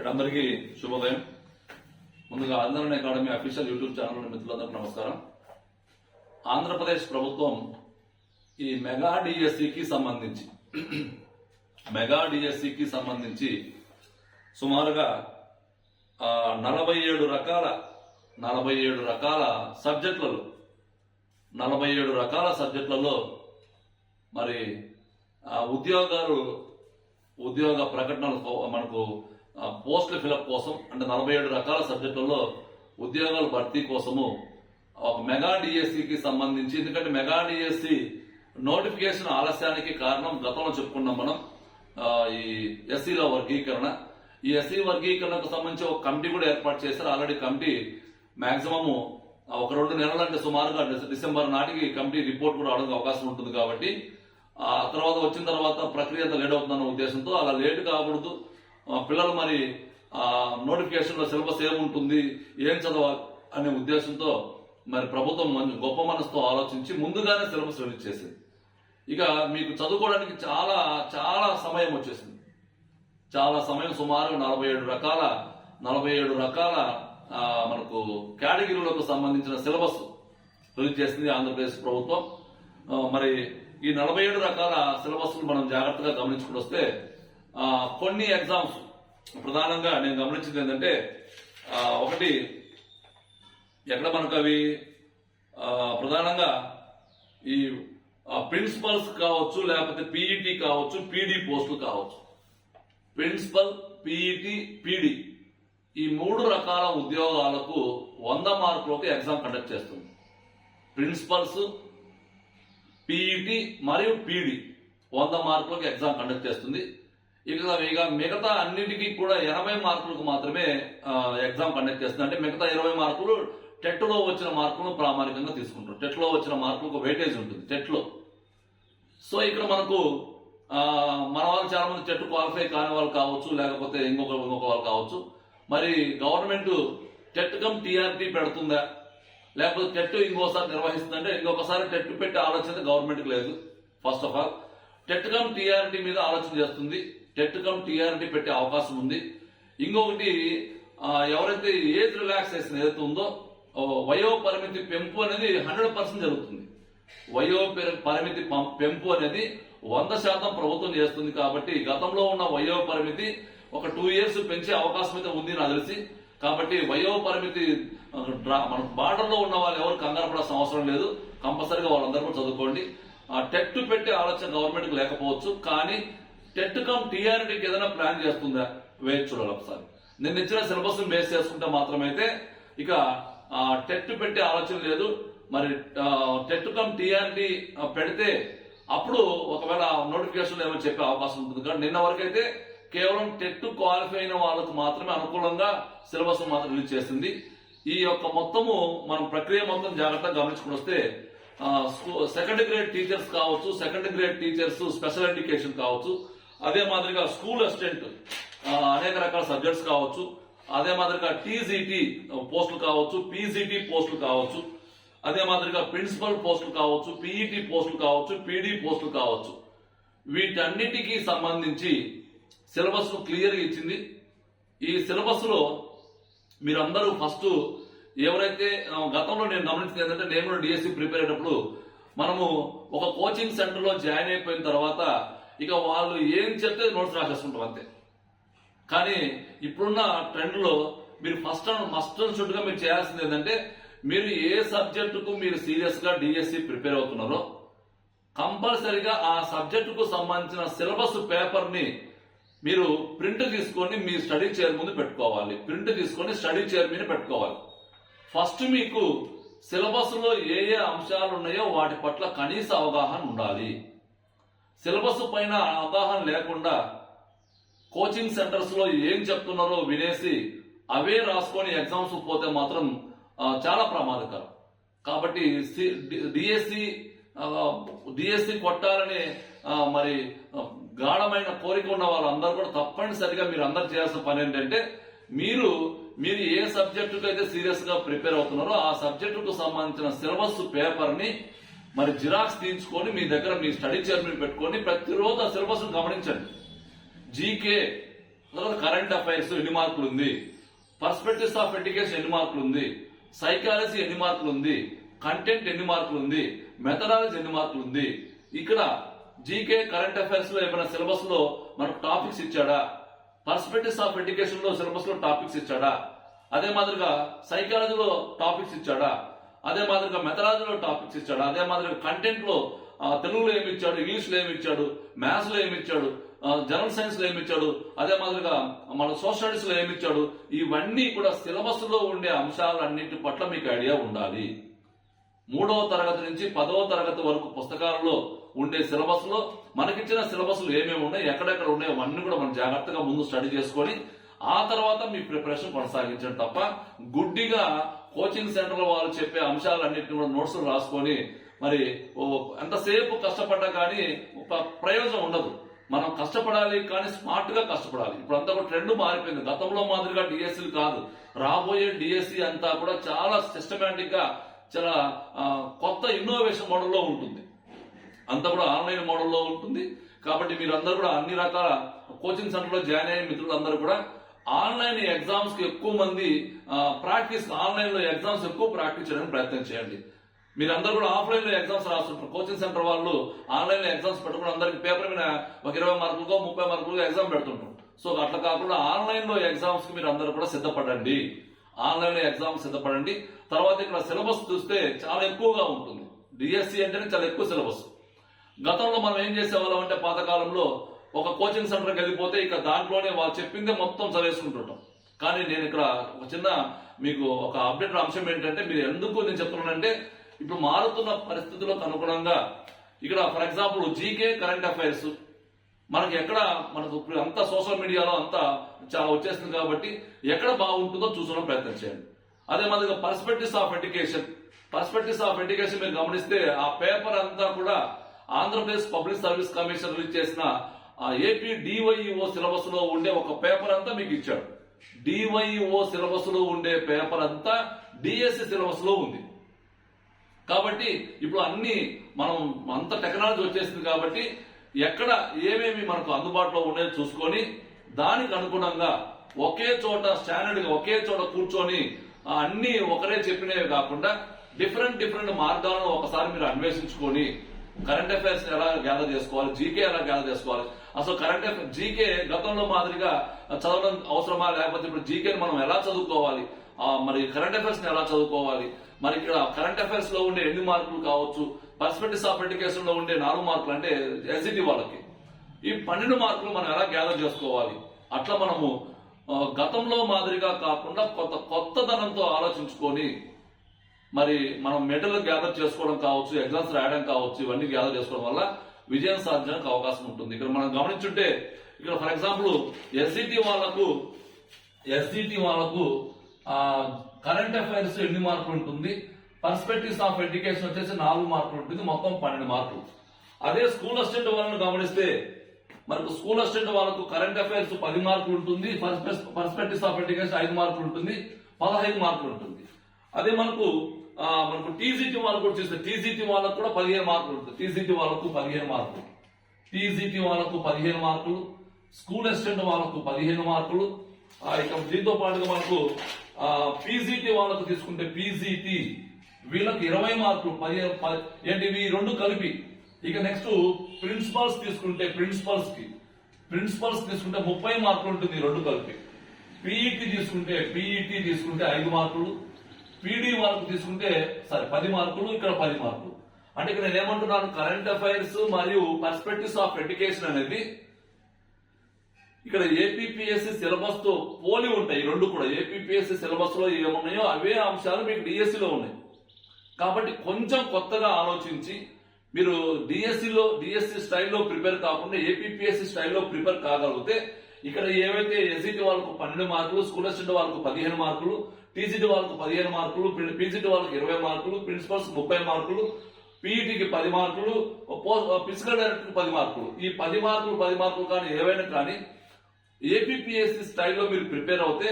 అందరికీ శుభోదయం. ముందుగా Andhran academy official YouTube channel మిత్రులందరికీ నమస్కారం. ఆంధ్రప్రదేశ్ ప్రభుత్వం ఈ మెగా డిఎస్సికి సంబంధించి మెగా డిఎస్సికి సంబంధించి సుమారుగా నలభై ఏడు రకాల నలభై ఏడు రకాల సబ్జెక్టులలో నలభై ఏడు రకాల సబ్జెక్టులలో మరి ఉద్యోగాలు ఉద్యోగ ప్రకటనలు మనకు పోస్టుల ఫిలప్ కోసం అంటే నలభై ఏడు రకాల సబ్జెక్టుల్లో ఉద్యోగాల భర్తీ కోసము ఒక మెగా డిఎస్సికి సంబంధించి ఎందుకంటే మెగా డిఎస్సి నోటిఫికేషన్ ఆలస్యానికి కారణం గతంలో చెప్పుకున్నాం మనం ఈ ఎస్సీల వర్గీకరణ. ఈ ఎస్సీ వర్గీకరణకు సంబంధించి ఒక కమిటీ కూడా ఏర్పాటు చేశారు. ఆల్రెడీ కమిటీ మాక్సిమము ఒక రెండు నెలలు అంటే సుమారుగా డిసెంబర్ నాటికి కమిటీ రిపోర్ట్ కూడా అవడానికి అవకాశం ఉంటుంది కాబట్టి ఆ తర్వాత వచ్చిన తర్వాత ప్రక్రియ అంతా లేట్ అవుతుందన్న ఉద్దేశంతో అలా లేట్ కాకూడదు. పిల్లలు మరి నోటిఫికేషన్లో సిలబస్ ఏముంటుంది ఏం చదవాలి అనే ఉద్దేశంతో మరి ప్రభుత్వం మంచి గొప్ప మనసుతో ఆలోచించి ముందుగానే సిలబస్ రిలీజ్ చేసింది. ఇక మీకు చదువుకోవడానికి చాలా చాలా సమయం వచ్చేసింది. చాలా సమయం సుమారు నలభై ఏడు రకాల నలభై ఏడు రకాల మనకు కేటగిరీలకు సంబంధించిన సిలబస్ రిలీజ్ చేసింది ఆంధ్రప్రదేశ్ ప్రభుత్వం. మరి ఈ నలభై ఏడు రకాల సిలబస్ను మనం జాగ్రత్తగా గమనించుకుని వస్తే కొన్ని ఎగ్జామ్స్ ప్రధానంగా నేను గమనించింది ఏంటంటే ఒకటి ఎక్కడ మనకు అవి ప్రధానంగా ఈ ప్రిన్సిపల్స్ కావచ్చు లేకపోతే పీఈటీ కావచ్చు పీడీ పోస్టులు కావచ్చు. ప్రిన్సిపల్ పీఈటీ పీడీ ఈ మూడు రకాల ఉద్యోగాలకు వంద మార్కులకు ఎగ్జామ్ కండక్ట్ చేస్తుంది. ప్రిన్సిపల్స్ పీఈటీ మరియు పీడీ వంద మార్కులకు ఎగ్జామ్ కండక్ట్ చేస్తుంది. ఇలా ఇక మిగతా అన్నిటికీ కూడా ఎనభై మార్కులకు మాత్రమే ఎగ్జామ్ కండక్ట్ చేస్తుంది. అంటే మిగతా ఇరవై మార్కులు టెట్లో వచ్చిన మార్కులను ప్రామాణికంగా తీసుకుంటారు. టెట్లో వచ్చిన వచ్చిన మార్కులకు వెయిటేజ్ ఉంటుంది టెట్లో. సో ఇక్కడ మనకు మన వాళ్ళు చాలా మంది టెట్ క్వాలిఫై కాని వాళ్ళు కావచ్చు లేకపోతే ఇంకొక ఇంకొక వాళ్ళు కావచ్చు. మరి గవర్నమెంట్ టెట్ కమ్ టీఆర్టీ పెడుతుందా? లేకపోతే టెట్ ఇంకోసారి నిర్వహిస్తుందంటే ఇంకొకసారి టెట్ పెట్టే ఆలోచన గవర్నమెంట్కి లేదు first of all TET cum TRT మీద ఆలోచన చేస్తుంది. టెట్ కమ్ టీఆర్టీ పెట్టే అవకాశం ఉంది. ఇంకొకటి ఎవరైతే ఏజ్ రిలాక్సేషన్ ఏదైతే ఉందో వయో పరిమితి పెంపు అనేది హండ్రెడ్ పర్సెంట్ జరుగుతుంది. వయో పరిమితి పం- పెంపు అనేది వంద శాతం ప్రభుత్వం చేస్తుంది కాబట్టి గతంలో ఉన్న వయో పరిమితి ఒక టూ ఇయర్స్ పెంచే అవకాశం అయితే ఉంది నాకు తెలిసి. కాబట్టి వయో పరిమితి డ్రా- మన బార్డర్లో ఉన్న వాళ్ళు ఎవరు కంగారు పడాల్సిన అవసరం లేదు. కంపల్సరీగా వాళ్ళందరూ కూడా చదువుకోండి. ఆ టెట్ పెట్టే ఆలోచన గవర్నమెంట్ లేకపోవచ్చు. కానీ టెట్ కమ్ టీఆర్డీకి ఏదైనా ప్లాన్ చేస్తుందా? వేచి చూడాలి ఒకసారి. నేను ఇచ్చిన సిలబస్ బేస్ చేసుకుంటే మాత్రమైతే ఇక టెట్ పెట్టే ఆలోచన లేదు. మరి టెట్ కమ్ టీఆర్డీ పెడితే అప్పుడు ఒకవేళ నోటిఫికేషన్ ఏమో చెప్పే అవకాశం ఉంటుంది. కానీ నిన్న వరకైతే కేవలం టెట్ క్వాలిఫై అయిన వాళ్ళకు మాత్రమే అనుకూలంగా సిలబస్ మాత్రం రిలీజ్ చేసింది. ఈ యొక్క మొత్తము మనం ప్రక్రియ మొత్తం జాగ్రత్తగా గమనించుకుని వస్తే సెకండ్ గ్రేడ్ టీచర్స్ కావచ్చు second grade teachers special education కావచ్చు అదే మాదిరిగా స్కూల్ అసిస్టెంట్ అనేక రకాల సబ్జెక్ట్స్ కావచ్చు అదే మాదిరిగా టీజీటీ పోస్టులు కావచ్చు పీజీటీ పోస్టులు కావచ్చు అదే మాదిరిగా ప్రిన్సిపల్ పోస్టులు కావచ్చు పీఈటీ పోస్టులు కావచ్చు పీడీ పోస్టులు కావచ్చు. వీటన్నిటికీ సంబంధించి సిలబస్ క్లియర్ ఇచ్చింది. ఈ సిలబస్లో మీరందరూ ఫస్ట్ ఎవరైతే గతంలో నేను గమనించింది ఏంటంటే నేను డిఎస్సి ప్రిపేర్ అయ్యేటప్పుడు మనము ఒక కోచింగ్ సెంటర్లో జాయిన్ అయిపోయిన తర్వాత ఇక వాళ్ళు ఏం చెప్తే నోట్స్ రాసేస్తుంటారు అంతే. కానీ ఇప్పుడున్న ట్రెండ్లో మీరు ఫస్ట్ అండ్ మస్ట్ అండ్ షుడ్గా మీరు చేయాల్సింది ఏంటంటే మీరు ఏ సబ్జెక్టుకు మీరు సీరియస్గా డిఎస్సి ప్రిపేర్ అవుతున్నారో కంపల్సరిగా ఆ సబ్జెక్టుకు సంబంధించిన సిలబస్ పేపర్ని మీరు ప్రింట్ తీసుకొని మీ స్టడీ చైర్ ముందు పెట్టుకోవాలి. ప్రింట్ తీసుకొని స్టడీ చైర్ మీద పెట్టుకోవాలి. ఫస్ట్ మీకు సిలబస్లో ఏ ఏ అంశాలు ఉన్నాయో వాటి పట్ల కనీస అవగాహన ఉండాలి. సిలబస్ పైన అవగాహన లేకుండా కోచింగ్ సెంటర్స్లో ఏం చెప్తున్నారో వినేసి అవే రాసుకొని ఎగ్జామ్స్ పోతే మాత్రం చాలా ప్రమాదకరం. కాబట్టి డిఎస్సి డిఎస్సి కొట్టాలని మరి గాఢమైన కోరిక ఉన్న వాళ్ళందరూ కూడా తప్పనిసరిగా మీరు అందరు చేయాల్సిన పని ఏంటంటే మీరు మీరు ఏ సబ్జెక్టుకు అయితే సీరియస్గా ప్రిపేర్ అవుతున్నారో ఆ సబ్జెక్టుకు సంబంధించిన సిలబస్ పేపర్ని మరి జిరాక్స్ తీయించుకొని మీ దగ్గర మీ స్టడీ చైర్ పెట్టుకొని ప్రతిరోజు ఆ సిలబస్ గమనించండి. జీకే తర్వాత కరెంట్ అఫైర్స్ ఎన్ని మార్కులు ఉంది? పర్స్పెక్టివ్స్ ఆఫ్ ఎడ్యుకేషన్ ఎన్ని మార్కులు ఉంది? సైకాలజీ ఎన్ని మార్కులు ఉంది? కంటెంట్ ఎన్ని మార్కులు ఉంది? మెథడాలజీ ఎన్ని మార్కులు ఉంది? ఇక్కడ జీకే కరెంట్ అఫైర్స్లో ఏమైనా సిలబస్లో మనకు టాపిక్స్ ఇచ్చాడా? పర్స్పెక్టివ్స్ ఆఫ్ ఎడ్యుకేషన్లో సిలబస్లో టాపిక్స్ ఇచ్చాడా? అదే మాదిరిగా సైకాలజీలో టాపిక్స్ ఇచ్చాడా? అదే మాదిరిగా మెథడాలజీలో టాపిక్స్ ఇచ్చాడు అదే మాదిరిగా కంటెంట్లో తెలుగులో ఏమి ఇచ్చాడు ఇంగ్లీష్లో ఏమి ఇచ్చాడు ఏమి ఇచ్చాడు జనరల్ సైన్స్లో ఏమి ఇచ్చాడు అదే మాదిరిగా మన సోషల్ స్టడీస్లో ఏమి ఇచ్చాడు ఇవన్నీ కూడా సిలబస్లో ఉండే అంశాలన్నింటి పట్ల మీకు ఐడియా ఉండాలి. మూడవ తరగతి నుంచి పదవ తరగతి వరకు పుస్తకాలలో ఉండే సిలబస్లో మనకిచ్చిన సిలబస్లు ఏమేమి ఉన్నాయి ఎక్కడెక్కడ ఉన్నాయో అవన్నీ కూడా మనం జాగ్రత్తగా ముందు స్టడీ చేసుకొని ఆ తర్వాత మీ ప్రిపరేషన్ కొనసాగించండి తప్ప గుడ్డిగా కోచింగ్ సెంటర్ వాళ్ళు చెప్పే అంశాలన్నింటినీ కూడా నోట్స్ రాసుకొని మరి ఓ ఎంతసేపు కష్టపడ్డా కానీ ఒక ప్రయోజనం ఉండదు. మనం కష్టపడాలి కానీ స్మార్ట్గా కష్టపడాలి. ఇప్పుడు అంతా కూడా ట్రెండ్ మారిపోయింది. గతంలో మాదిరిగా డిఎస్సీలు కాదు. రాబోయే డిఎస్సి అంతా కూడా చాలా సిస్టమేటిక్గా చాలా కొత్త ఇన్నోవేషన్ మోడల్లో ఉంటుంది. అంతా కూడా ఆన్లైన్ మోడల్లో ఉంటుంది. కాబట్టి మీరందరూ కూడా అన్ని రకాల కోచింగ్ సెంటర్లో జాయిన్ అయ్యే మిత్రులందరూ కూడా ఆన్లైన్ ఎగ్జామ్స్కి ఎక్కువ మంది ప్రాక్టీస్ ఆన్లైన్లో ఎగ్జామ్స్ ఎక్కువ ప్రాక్టీస్ చేయడానికి ప్రయత్నం చేయండి. మీరు అందరు కూడా ఆఫ్లైన్లో ఎగ్జామ్స్ రాస్తుంటారు. కోచింగ్ సెంటర్ వాళ్ళు ఆన్లైన్లో ఎగ్జామ్స్ పెట్టుకుని అందరికి పేపర్ మీద ఒక ఇరవై మార్కులకో ముప్పై మార్కులకో ఎగ్జామ్ పెడుతుంటారు. సో అట్లా కాకుండా ఆన్లైన్లో ఎగ్జామ్స్కి మీరు అందరూ కూడా సిద్ధపడండి. ఆన్లైన్లో ఎగ్జామ్స్ సిద్ధపడండి. తర్వాత ఇక్కడ సిలబస్ చూస్తే చాలా ఎక్కువగా ఉంటుంది. డిఎస్సి అంటేనే చాలా ఎక్కువ సిలబస్. గతంలో మనం ఏం చేసేవాళ్ళం అంటే పాతకాలంలో ఒక కోచింగ్ సెంటర్కి వెళ్ళిపోతే ఇక దాంట్లోనే వాళ్ళు చెప్పిందే మొత్తం చదివేసుకుంటుంటాం. కానీ నేను ఇక్కడ ఒక చిన్న మీకు ఒక అప్డేట్ అంశం ఏంటంటే మీరు ఎందుకు నేను చెప్తున్నానంటే ఇప్పుడు మారుతున్న పరిస్థితులకు అనుగుణంగా ఇక్కడ for example GK current affairs మనకి ఎక్కడ మనకు ఇప్పుడు అంతా సోషల్ మీడియాలో అంతా చాలా వచ్చేస్తుంది కాబట్టి ఎక్కడ బాగుంటుందో చూసుకోవడం ప్రయత్నం చేయండి. అదే మాదిరిగా perspectives of education perspectives of education మీరు గమనిస్తే ఆ పేపర్ అంతా కూడా Andhra Pradesh public service commission release చేసిన ఆ ఏపీ డివైఓ సిలబస్లో ఉండే ఒక పేపర్ అంతా మీకు ఇచ్చాడు. డివైఓ సిలబస్లో ఉండే పేపర్ అంతా డిఎస్సి సిలబస్లో ఉంది. కాబట్టి ఇప్పుడు అన్ని మనం అంత టెక్నాలజీ వచ్చేసింది కాబట్టి ఎక్కడ ఏమేమి మనకు అందుబాటులో ఉన్నాయో చూసుకొని దానికి అనుగుణంగా ఒకే చోట స్టాండర్డ్గా ఒకే చోట కూర్చొని అన్ని ఒకరే చెప్పినవి కాకుండా డిఫరెంట్ డిఫరెంట్ మార్గాలను ఒకసారి మీరు అన్వేషించుకొని కరెంట్ అఫైర్స్ ఎలా గ్యాదర్ చేసుకోవాలి జీకే ఎలా గ్యాదర్ చేసుకోవాలి అసలు కరెంట్ అఫైర్ జీకే గతంలో మాదిరిగా చదవడం అవసరమా? లేకపోతే ఇప్పుడు జీకేని మనం ఎలా చదువుకోవాలి? మరి కరెంట్ అఫైర్స్ని ఎలా చదువుకోవాలి? మరి ఇక్కడ కరెంట్ అఫైర్స్లో ఉండే ఎన్ని మార్కులు కావచ్చు? పర్స్పెక్టివ్స్ ఆఫ్ ఎడ్యుకేషన్లో ఉండే నాలుగు మార్కులు అంటే ఎస్జిటి వాళ్ళకి. ఈ పన్నెండు మార్కులు మనం ఎలా గ్యాదర్ చేసుకోవాలి? అట్లా మనము గతంలో మాదిరిగా కాకుండా కొత్త కొత్తదనంతో ఆలోచించుకొని మరి మనం మెడల్ గ్యాదర్ చేసుకోవడం కావచ్చు ఎగ్జామ్స్ రాయడం కావచ్చు ఇవన్నీ గ్యాదర్ చేసుకోవడం వల్ల విజయం సాధించడానికి అవకాశం ఉంటుంది. ఇక్కడ మనం గమనించుంటే ఇక్కడ ఫర్ ఎగ్జాంపుల్ ఎస్జిటి వాళ్ళకు ఎస్జిటి వాళ్ళకు కరెంట్ అఫైర్స్ ఎన్ని మార్కులు ఉంటుంది? పర్స్పెక్టివ్స్ ఆఫ్ ఎడ్యుకేషన్ వచ్చేసి నాలుగు మార్కులు ఉంటుంది. మొత్తం పన్నెండు మార్కులు. అదే స్కూల్ అసిస్టెంట్ వాళ్ళని గమనిస్తే మనకు స్కూల్ అసిస్టెంట్ వాళ్ళకు కరెంట్ అఫైర్స్ పది మార్కులు ఉంటుంది. పర్స్పెక్టివ్స్ ఆఫ్ ఎడ్యుకేషన్ ఐదు మార్కులు ఉంటుంది. పదహైదు మార్కులు ఉంటుంది. అదే మనకు మనకు టీజీటీ వాళ్ళకు కూడా చూస్తే టీజీటీ వాళ్ళకు కూడా పదిహేను మార్కులు ఉంటుంది. టీజీటీ వాళ్ళకు పదిహేను మార్కులు. టీజీటీ వాళ్ళకు పదిహేను మార్కులు. స్కూల్ అసిస్టెంట్ వాళ్ళకు పదిహేను మార్కులు. ఇక దీంతో పాటుగా మనకు పీజీటీ వాళ్ళకు తీసుకుంటే పీజీటీ వీళ్ళకి ఇరవై మార్కులు. పదిహేను ఏంటి ఇవి రెండు కలిపి. ఇక నెక్స్ట్ ప్రిన్సిపల్స్ తీసుకుంటే ప్రిన్సిపల్స్కి ప్రిన్సిపల్స్ తీసుకుంటే ముప్పై మార్కులు ఉంటుంది ఈ రెండు కలిపి. పీఈటీ తీసుకుంటే పీఈటీ తీసుకుంటే ఐదు మార్కులు. పీడీ వాళ్ళకు తీసుకుంటే సరే పది మార్కులు ఇక్కడ పది మార్కులు. అంటే ఇక్కడ నేను ఏమంటున్నాను కరెంట్ అఫైర్స్ మరియు పర్స్పెక్టివ్స్ ఆఫ్ ఎడ్యుకేషన్ అనేది ఇక్కడ ఏపీపీఎస్సీ సిలబస్తో పోలి ఉంటాయి రెండు కూడా. ఏపీపీఎస్సీ సిలబస్లో ఏమున్నాయో అవే అంశాలు మీకు డిఎస్సిలో ఉన్నాయి. కాబట్టి కొంచెం కొత్తగా ఆలోచించి మీరు డిఎస్సిలో డిఎస్సి స్టైల్లో ప్రిపేర్ కాకుండా ఏపీపీఎస్సీ స్టైల్లో ప్రిపేర్ కాగలిగితే ఇక్కడ ఏవైతే ఎస్ఈటీ వాళ్ళకు పన్నెండు మార్కులు స్కూల్ అసిస్టెంట్ వాళ్ళకు పదిహేను మార్కులు టీసీటీ వాళ్ళకు పదిహేను మార్కులు పీసీటీ వాళ్ళకి ఇరవై మార్కులు ప్రిన్సిపల్స్ ముప్పై మార్కులు పీఈటీకి పది మార్కులు ఫిజికల్ డైరెక్టర్కి పది మార్కులు. ఈ పది మార్కులు పది మార్కులు కానీ ఏవైనా కానీ ఏపీపీఎస్సీ స్టైల్లో మీరు ప్రిపేర్ అవుతే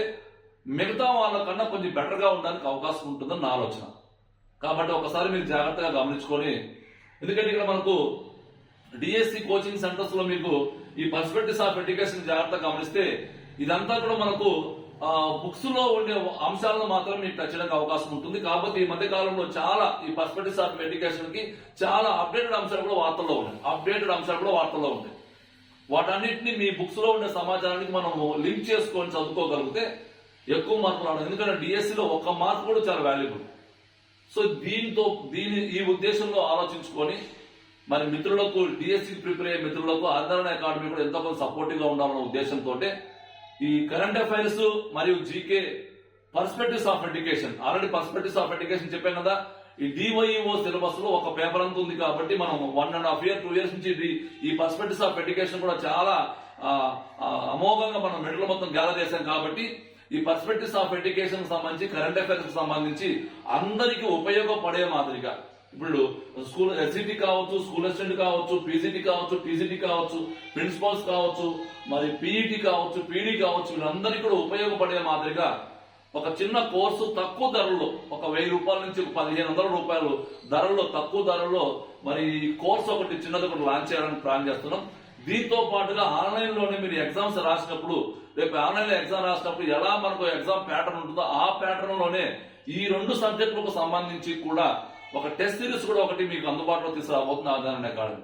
మిగతా వాళ్ళకన్నా కొంచెం బెటర్గా ఉండడానికి అవకాశం ఉంటుందని నా ఆలోచన. కాబట్టి ఒకసారి మీరు జాగ్రత్తగా గమనించుకొని ఎందుకంటే ఇక్కడ మనకు డిఎస్సి కోచింగ్ సెంటర్స్లో మీకు ఈ పర్స్పెక్టివ్స్ ఆఫ్ ఎడ్యుకేషన్ జాగ్రత్తగా గమనిస్తే ఇదంతా కూడా మనకు బుక్స్లో ఉండే అంశాలను మాత్రం మీకు టచ్ అవకాశం ఉంటుంది. కాబట్టి ఈ మధ్య కాలంలో చాలా ఈ పర్స్పెక్టివ్స్ ఆఫ్ ఎడ్యుకేషన్కి చాలా అప్డేటెడ్ అంశాలు కూడా వార్తల్లో ఉన్నాయి. అప్డేటెడ్ అంశాలు కూడా వార్తల్లో ఉంటాయి. వాటన్నిటిని మీ బుక్స్లో ఉండే సమాచారానికి మనము లింక్ చేసుకొని చదువుకోగలిగితే ఎక్కువ మార్కులు రావడం. ఎందుకంటే డిఎస్సి లో ఒక్క మార్క్ కూడా చాలా వాల్యుబుల్. సో దీంతో దీని ఈ ఉద్దేశంలో ఆలోచించుకొని మరి మిత్రులకు డిఎస్సి ప్రిపేర్ అయ్యే మిత్రులకు ఆందోళన అకాడమీ కూడా ఎంతో కొంత సపోర్టివ్గా ఉండాలన్న ఉద్దేశంతో ఈ కరెంట్ అఫైర్స్ మరియు GK perspectives of education already perspectives of education చెప్పాను కదా. ఈ డివైఓ సిలబస్లో ఒక పేపర్ అంత ఉంది కాబట్టి మనం one and half year two years నుంచి ఈ పర్స్పెక్టివ్స్ ఆఫ్ ఎడ్యుకేషన్ కూడా చాలా అమోఘంగా మనం మెడల్ మొత్తం గ్యాదర్ చేశాం కాబట్టి ఈ పర్స్పెక్టివ్స్ ఆఫ్ ఎడ్యుకేషన్ సంబంధించి కరెంట్ అఫైర్స్ సంబంధించి అందరికీ ఉపయోగపడే మాదిరిగా ఇప్పుడు స్కూల్ ఎస్సిటి కావచ్చు స్కూల్ అసిస్టెంట్ కావచ్చు పీజీటీ కావచ్చు టీజీటీ కావచ్చు ప్రిన్సిపల్స్ కావచ్చు మరి పీఈటీ కావచ్చు పీడీ కావచ్చు వీళ్ళందరికీ కూడా ఉపయోగపడే మాదిరిగా ఒక చిన్న కోర్సు తక్కువ ధరలో ఒక వెయ్యి రూపాయల నుంచి ఒక పదిహేను వందల రూపాయలు ధరలో తక్కువ ధరలో మరి ఈ కోర్సు ఒకటి చిన్నది ఒకటి లాంచ్ చేయాలని ప్లాన్ చేస్తున్నాం. దీంతో పాటుగా ఆన్లైన్లోనే మీరు ఎగ్జామ్స్ రాసినప్పుడు రేపు ఆన్లైన్లో ఎగ్జామ్ రాసినప్పుడు ఎలా మనకు ఎగ్జామ్ ప్యాటర్న్ ఉంటుందో ఆ ప్యాటర్న్లోనే ఈ రెండు సబ్జెక్టులకు సంబంధించి కూడా ఒక టెస్ట్ సిరీస్ కూడా ఒకటి మీకు అందుబాటులో తీసుకురాబోతుంది ఆధారణ అకాడమీ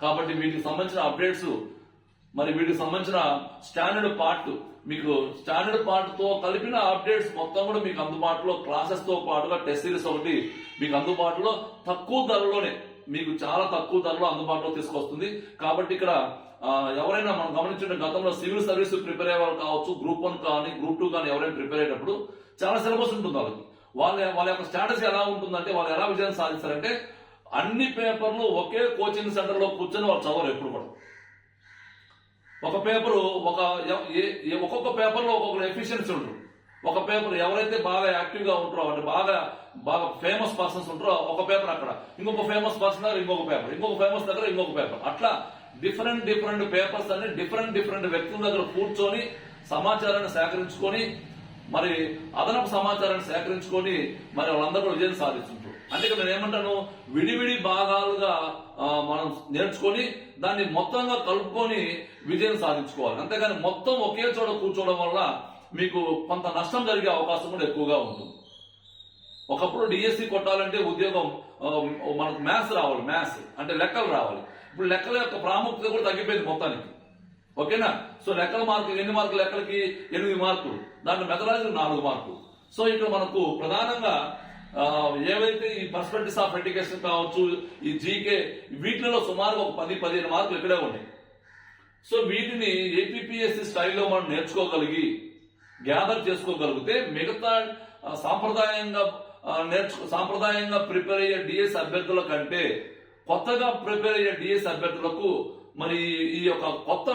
కాబట్టి వీటికి సంబంధించిన అప్డేట్స్ మరి వీటికి సంబంధించిన స్టాండర్డ్ పార్ట్ మీకు స్టాండర్డ్ పార్ట్తో కలిపిన అప్డేట్స్ మొత్తం కూడా మీకు అందుబాటులో క్లాసెస్తో పాటుగా టెస్ట్ సిరీస్ ఒకటి మీకు అందుబాటులో తక్కువ ధరలోనే మీకు చాలా తక్కువ ధరలో అందుబాటులో తీసుకొస్తుంది. కాబట్టి ఇక్కడ ఎవరైనా మనం గమనించిన గతంలో సివిల్ సర్వీస్ ప్రిపేర్ అయ్యే వాళ్ళు కావచ్చు గ్రూప్ వన్ కానీ గ్రూప్ టూ కానీ ఎవరైనా ప్రిపేర్ అయ్యేటప్పుడు చాలా సిలబస్ ఉంటుంది వాళ్ళకి. వాళ్ళ వాళ్ళ యొక్క స్టాటస్ ఎలా ఉంటుందంటే వాళ్ళు ఎలా విజయం సాధిస్తారంటే అన్ని పేపర్లు ఒకే కోచింగ్ సెంటర్లో కూర్చొని వాళ్ళు చదవరు ఎప్పుడు కూడా. ఒక పేపరు ఒక ఏ- ఒక్కొక్క పేపర్లో ఒక్కొక్క ఎఫిషియన్సీ ఉంటారు. ఒక పేపర్ ఎవరైతే బాగా యాక్టివ్గా ఉంటారో అంటే బాగా బాగా ఫేమస్ పర్సన్స్ ఉంటారో ఒక పేపర్ అక్కడ. ఇంకొక ఫేమస్ పర్సన్ దగ్గర ఇంకొక పేపర్. ఇంకొక ఫేమస్ దగ్గర ఇంకొక పేపర్. అట్లా డిఫరెంట్ డిఫరెంట్ పేపర్స్ అన్ని డిఫరెంట్ డిఫరెంట్ వ్యక్తుల దగ్గర కూర్చొని సమాచారాన్ని సేకరించుకొని మరి అదనపు సమాచారాన్ని సేకరించుకొని మరి వాళ్ళందరూ విజయం సాధిస్తుంటారు అంటే ఇక్కడ నేను ఏమంటాను విడివిడి భాగాలుగా మనం నేర్చుకొని దాన్ని మొత్తంగా కలుపుకొని విజయం సాధించుకోవాలి. అంతేగాని మొత్తం ఒకే చోట కూర్చోవడం వల్ల మీకు కొంత నష్టం జరిగే అవకాశం కూడా ఎక్కువగా ఉంటుంది. ఒకప్పుడు డిఎస్సి కొట్టాలంటే ఉద్యోగం మనకు మ్యాథ్స్ రావాలి మ్యాథ్స్ అంటే లెక్కలు రావాలి. ఇప్పుడు లెక్కల యొక్క ప్రాముఖ్యత కూడా తగ్గిపోయింది మొత్తానికి. ఓకేనా? సో లెక్కల మార్కులు ఎన్ని మార్కులు? లెక్కలకి ఎనిమిది మార్కులు. దాంట్లో మెథడాలజీ నాలుగు మార్కులు. సో ఇక్కడ మనకు ప్రధానంగా ఏవైతే ఈ పర్స్పెక్టివ్స్ ఆఫ్ ఎడ్యుకేషన్ కావచ్చు ఈ జీకే వీటిలో సుమారు ఒక పది పదిహేను మార్కులు ఇక్కడే ఉన్నాయి. సో వీటిని ఏపీఎస్సి స్టైల్లో మనం నేర్చుకోగలిగి గ్యాదర్ చేసుకోగలిగితే మిగతా సాంప్రదాయంగా నేర్చుకో సాంప్రదాయంగా ప్రిపేర్ అయ్యే డిఎస్ అభ్యర్థుల కంటే కొత్తగా ప్రిపేర్ అయ్యే డిఎస్ అభ్యర్థులకు మరి ఈ యొక్క కొత్త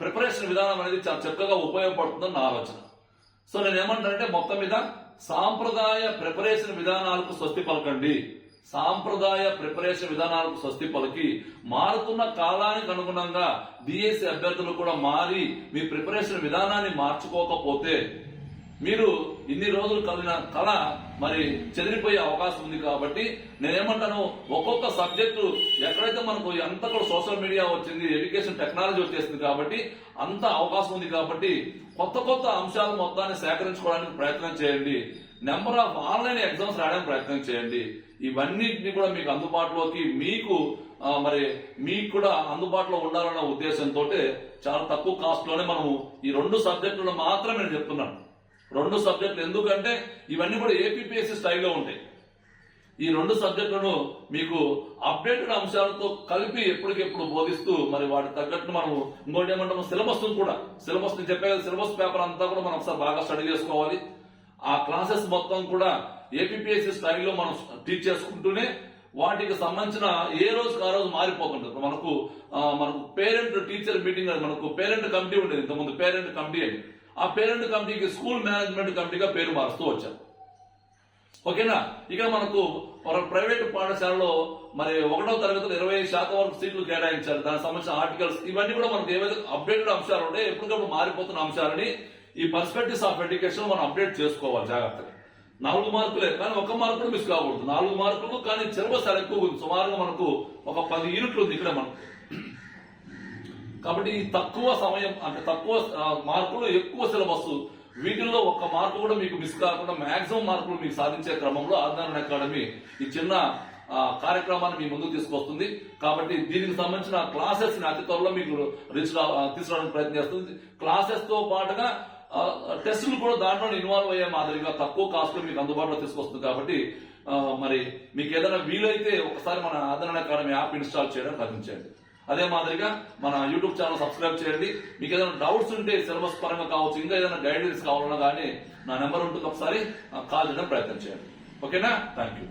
ప్రిపరేషన్ విధానం అనేది చాలా చక్కగా ఉపయోగపడుతుందని నా ఆలోచన. సో నేను ఏమంటానంటే మొత్తం మీద సాంప్రదాయ ప్రిపరేషన్ విధానాలకు స్వస్తి పలకండి. సాంప్రదాయ ప్రిపరేషన్ విధానాలకు స్వస్తి పలికి. మారుతున్న కాలానికి అనుగుణంగా డిఎస్సి అభ్యర్థులు కూడా మారి మీ ప్రిపరేషన్ విధానాన్ని మార్చుకోకపోతే మీరు ఇన్ని రోజులు కలిగిన కళ మరి చెదిరిపోయే అవకాశం ఉంది కాబట్టి నేనేమంటాను ఒక్కొక్క సబ్జెక్టు ఎక్కడైతే మనకు అంత కూడా సోషల్ మీడియా వచ్చింది ఎడ్యుకేషన్ టెక్నాలజీ వచ్చేసింది కాబట్టి అంత అవకాశం ఉంది కాబట్టి కొత్త కొత్త అంశాలు మొత్తాన్ని సేకరించుకోవడానికి ప్రయత్నం చేయండి. నెంబర్ ఆఫ్ ఆన్లైన్ ఎగ్జామ్స్ రాయడానికి ప్రయత్నం చేయండి. ఇవన్నిటిని కూడా మీకు అందుబాటులోకి మీకు మరి మీకు కూడా అందుబాటులో ఉండాలన్న ఉద్దేశంతో చాలా తక్కువ కాస్ట్లోనే మనము ఈ రెండు సబ్జెక్టులను మాత్రమే నేను చెప్తున్నాను. రెండు సబ్జెక్టులు. ఎందుకంటే ఇవన్నీ కూడా ఏపీపీఎస్సీ స్థాయిలో ఉంటాయి. ఈ రెండు సబ్జెక్టులను మీకు అప్డేటెడ్ అంశాలతో కలిపి ఎప్పటికెప్పుడు బోధిస్తూ మరి వాటి తగ్గట్టు మనం ఇంకోటి ఏమంటాము? సిలబస్ కూడా. సిలబస్ నేను చెప్పే సిలబస్ పేపర్ అంతా కూడా మనం ఒకసారి బాగా స్టడీ చేసుకోవాలి. ఆ క్లాసెస్ మొత్తం కూడా ఏపీపీఎస్సీ స్థాయిలో మనం టీచ్ చేసుకుంటూనే వాటికి సంబంధించిన ఏ రోజు ఆ రోజు మారిపోతుంటుంది. మనకు మనకు పేరెంట్ టీచర్ మీటింగ్ మనకు పేరెంట్ కమిటీ ఉండేది ఇంతకుముందు. పేరెంట్ కమిటీ అని ఆ పేరెంట్ కమిటీకి స్కూల్ మేనేజ్మెంట్ కమిటీగా పేరు మారుస్తూ వచ్చారు. ఓకేనా? ఇక మనకు ప్రైవేట్ పాఠశాలలో మరి ఒకటో తరగతిలో ఇరవై శాతం వరకు సీట్లు కేటాయించారు. దానికి సంబంధించిన ఆర్టికల్స్ ఇవన్నీ కూడా మనకు ఏవైతే అప్డేటెడ్ అంశాలు ఉంటాయి ఎప్పటికప్పుడు మారిపోతున్న అంశాలని ఈ పర్స్పెక్టివ్స్ ఆఫ్ ఎడ్యుకేషన్ మనం అప్డేట్ చేసుకోవాలి జాగ్రత్తగా. నాలుగు మార్కులే కానీ ఒక మార్కులు మిస్ కాకూడదు. నాలుగు మార్కులు కానీ సిలబస్ చాలా ఎక్కువ ఉంది. సుమారుగా మనకు ఒక పది యూనిట్లు ఉంది ఇక్కడ మనకు. కాబట్టి ఈ తక్కువ సమయం అంటే తక్కువ మార్కులు ఎక్కువ సిలబస్. వీటిల్లో ఒక్క మార్కు కూడా మీకు మిస్ కాకుండా మాక్సిమం మార్కులు మీకు సాధించే క్రమంలో ఆదరణ అకాడమీ ఈ చిన్న కార్యక్రమాన్ని మీ ముందుకు తీసుకొస్తుంది. కాబట్టి దీనికి సంబంధించిన క్లాసెస్ని అతి త్వరలో మీకు రీచ్ తీసుకురావడానికి ప్రయత్నం చేస్తుంది. క్లాసెస్తో పాటుగా టెస్టులు కూడా దాంట్లో ఇన్వాల్వ్ అయ్యే మాదిరిగా తక్కువ కాస్ట్లో మీకు అందుబాటులో తీసుకొస్తుంది కాబట్టి మరి మీకు ఏదైనా వీలైతే ఒకసారి మన ఆదరణ అకాడమీ యాప్ ఇన్స్టాల్ చేయడం ప్రయత్నించండి అదే మాదిరిగా మన యూట్యూబ్ ఛానల్ సబ్స్క్రైబ్ చేయండి. మీకు ఏదైనా డౌట్స్ ఉంటే సిలబస్ పరంగా కావచ్చు ఇంకా ఏదైనా గైడెన్స్ కావాలన్నా కానీ నా నెంబర్ ఉంటుంది. ఒకసారి కాల్ చేయడం ప్రయత్నం చేయండి. ఓకేనా? Thank you